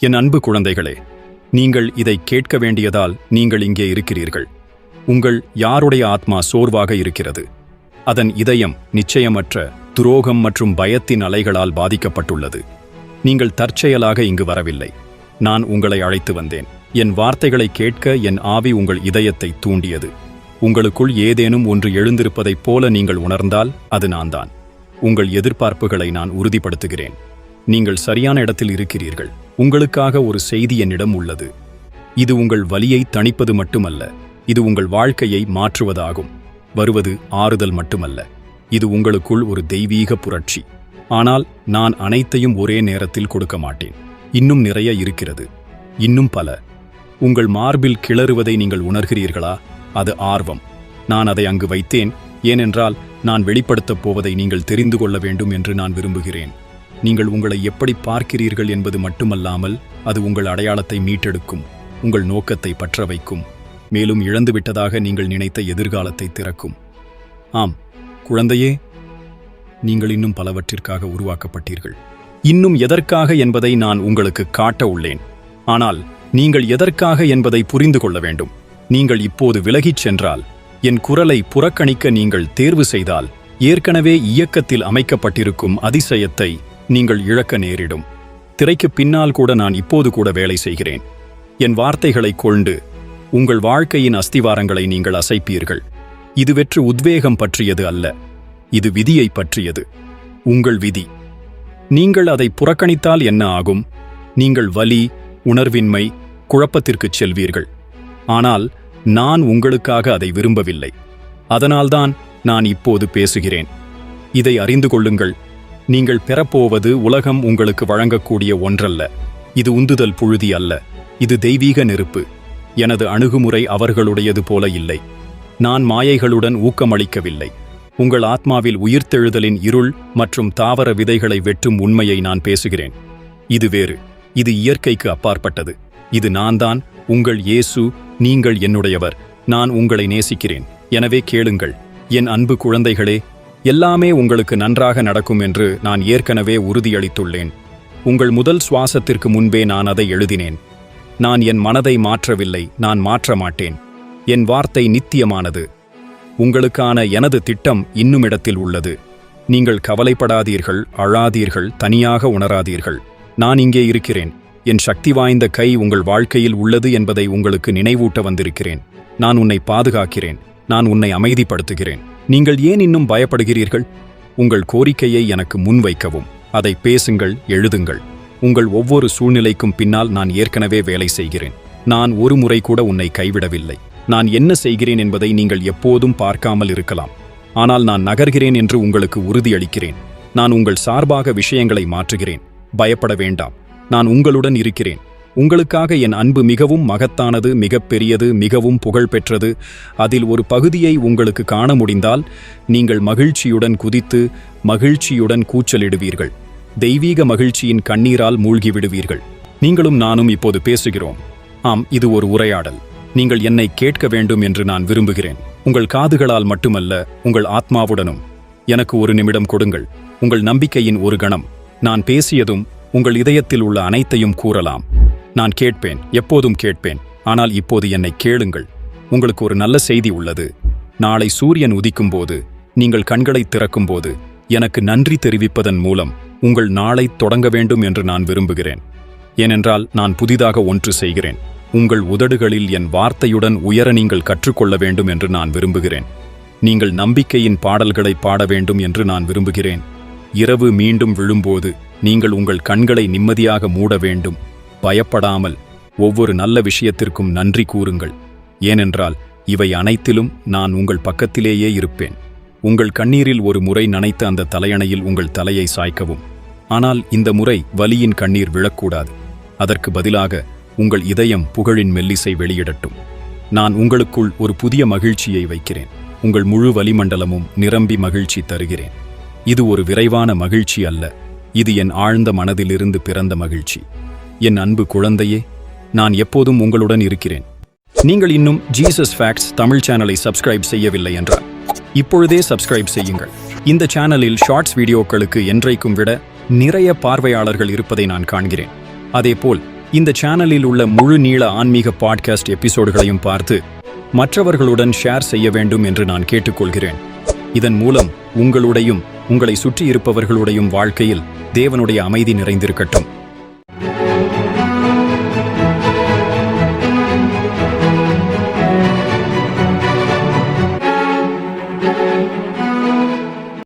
என் அன்பு குழந்தைகளே நீங்கள் இதை கேட்க வேண்டியதால் நீங்கள் இங்கே இருக்கிறீர்கள். உங்கள் யாருடைய ஆத்மா சோர்வாக இருக்கிறது? அதன் இதயம் நிச்சயமற்ற துரோகம் மற்றும் பயத்தின் அலைகளால் பாதிக்கப்பட்டுள்ளது. நீங்கள் தற்செயலாக இங்கு வரவில்லை. நான் உங்களை அழைத்து வந்தேன். என் வார்த்தைகளை கேட்க என் ஆவி உங்கள் இதயத்தை தூண்டியது. உங்களுக்குள் ஏதேனும் ஒன்று எழுந்திருப்பதைப் போல நீங்கள் உணர்ந்தால் அது நான்தான். உங்கள் எதிர்பார்ப்புகளை நான் உறுதிப்படுத்துகிறேன். நீங்கள் சரியான இடத்தில் இருக்கிறீர்கள். உங்களுக்காக ஒரு செய்தி என்னிடம் உள்ளது. இது உங்கள் வலியை தணிப்பது மட்டுமல்ல இது உங்கள் வாழ்க்கையை மாற்றுவதாகும். வருவது ஆறுதல் மட்டுமல்ல இது உங்களுக்குள் ஒரு தெய்வீக புரட்சி. ஆனால் நான் அனைத்தையும் ஒரே நேரத்தில் கொடுக்க மாட்டேன். இன்னும் நிறைய இருக்கிறது. இன்னும் பல. உங்கள் மார்பில் கிளறுவதை நீங்கள் உணர்கிறீர்களா? அது ஆர்வம். நான் அதை அங்கு வைத்தேன். ஏனென்றால் நான் வெளிப்படுத்தப் போவதை நீங்கள் தெரிந்து கொள்ள வேண்டும் என்று நான் விரும்புகிறேன். நீங்கள் உங்களை எப்படி பார்க்கிறீர்கள் என்பது மட்டுமல்லாமல் அது உங்கள் அடையாளத்தை மீட்டெடுக்கும் உங்கள் நோக்கத்தை பற்ற வைக்கும். மேலும் இழந்துவிட்டதாக நீங்கள் நினைத்த எதிர்காலத்தை திறக்கும். ஆம் குழந்தையே நீங்கள் இன்னும் பலவற்றிற்காக உருவாக்கப்பட்டீர்கள். இன்னும் எதற்காக என்பதை நான் உங்களுக்கு காட்ட உள்ளேன். ஆனால் நீங்கள் எதற்காக என்பதை புரிந்து கொள்ள வேண்டும். நீங்கள் இப்போது விலகிச் சென்றால் என் குரலை புறக்கணிக்க நீங்கள் தேர்வு செய்தால் ஏற்கனவே இயக்கத்தில் அமைக்கப்பட்டிருக்கும் அதிசயத்தை நீங்கள் இழக்க நேரிடும். திரைக்கு பின்னால் கூட நான் இப்போது கூட வேலை செய்கிறேன். என் வார்த்தைகளை கொண்டு உங்கள் வாழ்க்கையின் அஸ்திவாரங்களை நீங்கள் அசைப்பீர்கள். இது வெற்று உத்வேகம் பற்றியது அல்ல. இது விதியை பற்றியது. உங்கள் விதி. நீங்கள் அதை புறக்கணித்தால் என்ன ஆகும்? நீங்கள் வலி உணர்வின்மை குழப்பத்திற்குச் செல்வீர்கள். ஆனால் நான் உங்களுக்காக அதை விரும்பவில்லை. அதனால்தான் நான் இப்போது பேசுகிறேன். இதை அறிந்து கொள்ளுங்கள். நீங்கள் பெறப்போவது உலகம் உங்களுக்கு வழங்கக்கூடிய ஒன்றல்ல. இது உந்துதல் புழுதி அல்ல. இது தெய்வீக நெருப்பு. எனது அணுகுமுறை அவர்களுடையது போல இல்லை. நான் மாயைகளுடன் ஊக்கமளிக்கவில்லை. உங்கள் ஆத்மாவில் உயிர்த்தெழுதலின் இருள் மற்றும் தாவர விதைகளை வெட்டும் உண்மையை நான் பேசுகிறேன். இது வேறு. இது இயற்கைக்கு அப்பாற்பட்டது. இது நான் தான் உங்கள் இயேசு நீங்கள் என்னுடையவர். நான் உங்களை நேசிக்கிறேன். எனவே கேளுங்கள். என் அன்பு குழந்தைகளே எல்லாமே உங்களுக்கு நன்றாக நடக்கும் என்று நான் ஏற்கனவே உறுதியளித்துள்ளேன். உங்கள் முதல் சுவாசத்திற்கு முன்பே நான் அதை எழுதினேன். நான் என் மனதை மாற்றவில்லை நான் மாற்ற மாட்டேன். என் வார்த்தை நித்தியமானது. உங்களுக்கான எனது திட்டம் இன்னும் இடத்தில் உள்ளது. நீங்கள் கவலைப்படாதீர்கள் அழாதீர்கள் தனியாக உணராதீர்கள். நான் இங்கே இருக்கிறேன். என் சக்தி வாய்ந்த கை உங்கள் வாழ்க்கையில் உள்ளது என்பதை உங்களுக்கு நினைவூட்ட வந்திருக்கிறேன். நான் உன்னை பாதுகாக்கிறேன். நான் உன்னை அமைதிப்படுத்துகிறேன். நீங்கள் ஏன் இன்னும் பயப்படுகிறீர்கள்? உங்கள் கோரிக்கையை எனக்கு முன்வைக்கவும். அதை பேசுங்கள் எழுதுங்கள். உங்கள் ஒவ்வொரு சூழ்நிலைக்கும் பின்னால் நான் ஏற்கனவே வேலை செய்கிறேன். நான் ஒரு முறை கூட உன்னை கைவிடவில்லை. நான் என்ன செய்கிறேன் என்பதை நீங்கள் எப்போதும் பார்க்காமல் இருக்கலாம். ஆனால் நான் நகர்கிறேன் என்று உங்களுக்கு உறுதியளிக்கிறேன். நான் உங்கள் சார்பாக விஷயங்களை மாற்றுகிறேன். பயப்பட வேண்டாம். நான் உங்களுடன் இருக்கிறேன். உங்களுக்காக என் அன்பு மிகவும் மகத்தானது மிகப்பெரியது மிகவும் புகழ்பெற்றது. அதில் ஒரு பகுதியை உங்களுக்கு காண முடிந்தால் நீங்கள் மகிழ்ச்சியுடன் குதித்து மகிழ்ச்சியுடன் கூச்சலிடுவீர்கள். தெய்வீக மகிழ்ச்சியின் கண்ணீரால் மூழ்கிவிடுவீர்கள். நீங்களும் நானும் இப்போது பேசுகிறோம். ஆம் இது ஒரு உரையாடல். நீங்கள் என்னை கேட்க வேண்டும் என்று நான் விரும்புகிறேன். உங்கள் காதுகளால் மட்டுமல்ல உங்கள் ஆத்மாவுடனும். எனக்கு ஒரு நிமிடம் கொடுங்கள். உங்கள் நம்பிக்கையின் ஒரு கணம். நான் பேசியதும் உங்கள் இதயத்தில் உள்ள அனைத்தையும் கூறலாம். நான் கேட்பேன் எப்போதும் கேட்பேன். ஆனால் இப்போது என்னை கேளுங்கள். உங்களுக்கு ஒரு நல்ல செய்தி உள்ளது. நாளை சூரியன் உதிக்கும்போது நீங்கள் கண்களை திறக்கும்போது எனக்கு நன்றி தெரிவிப்பதன் மூலம் உங்கள் நாளை தொடங்க வேண்டும் என்று நான் விரும்புகிறேன். ஏனென்றால் நான் புதிதாக ஒன்று செய்கிறேன். உங்கள் உதடுகளில் என் வார்த்தையுடன் உயர நீங்கள் கற்றுக்கொள்ள வேண்டும் என்று நான் விரும்புகிறேன். நீங்கள் நம்பிக்கையின் பாடல்களை பாட வேண்டும் என்று நான் விரும்புகிறேன். இரவு மீண்டும் விழும்போது நீங்கள் உங்கள் கண்களை நிம்மதியாக மூட வேண்டும். பயப்படாமல் ஒவ்வொரு நல்ல விஷயத்திற்கும் நன்றி கூறுங்கள். ஏனென்றால் இவை அனைத்திலும் நான் உங்கள் பக்கத்திலேயே இருப்பேன். உங்கள் கண்ணீரில் ஒரு முறை நனைத்த அந்த தலையணையில் உங்கள் தலையை சாய்க்கவும். ஆனால் இந்த முறை வலியின் கண்ணீர் விழக்கூடாது. அதற்கு பதிலாக உங்கள் இதயம் புகழின் மெல்லிசை வெளியிடட்டும். நான் உங்களுக்குள் ஒரு புதிய மகிழ்ச்சியை வைக்கிறேன். உங்கள் முழு வளிமண்டலமும் நிரம்பி மகிழ்ச்சி தருகிறேன். இது ஒரு விரைவான மகிழ்ச்சி அல்ல. இது என் ஆழ்ந்த மனதிலிருந்து பிறந்த மகிழ்ச்சி. என் அன்பு குழந்தையே நான் எப்போதும் உங்களுடன் இருக்கிறேன். நீங்கள் இன்னும் ஜீசஸ் ஃபேக்ட்ஸ் தமிழ் சேனலை சப்ஸ்கிரைப் செய்யவில்லை என்றால் இப்பொழுதே சப்ஸ்கிரைப் செய்யுங்கள். இந்த சேனலில் ஷார்ட்ஸ் வீடியோக்களுக்கு என்றைக்கும் விட நிறைய பார்வையாளர்கள் இருப்பதை நான் காண்கிறேன். அதேபோல் இந்த சேனலில் உள்ள முழு நீள ஆன்மீக பாட்காஸ்ட் எபிசோடுகளையும் பார்த்து மற்றவர்களுடன் ஷேர் செய்ய வேண்டும் என்று நான் கேட்டுக்கொள்கிறேன். இதன் மூலம் உங்களுடையும் உங்களை சுற்றி இருப்பவர்களுடையும் வாழ்க்கையில் தேவனுடைய அமைதி நிறைந்திருக்கட்டும்.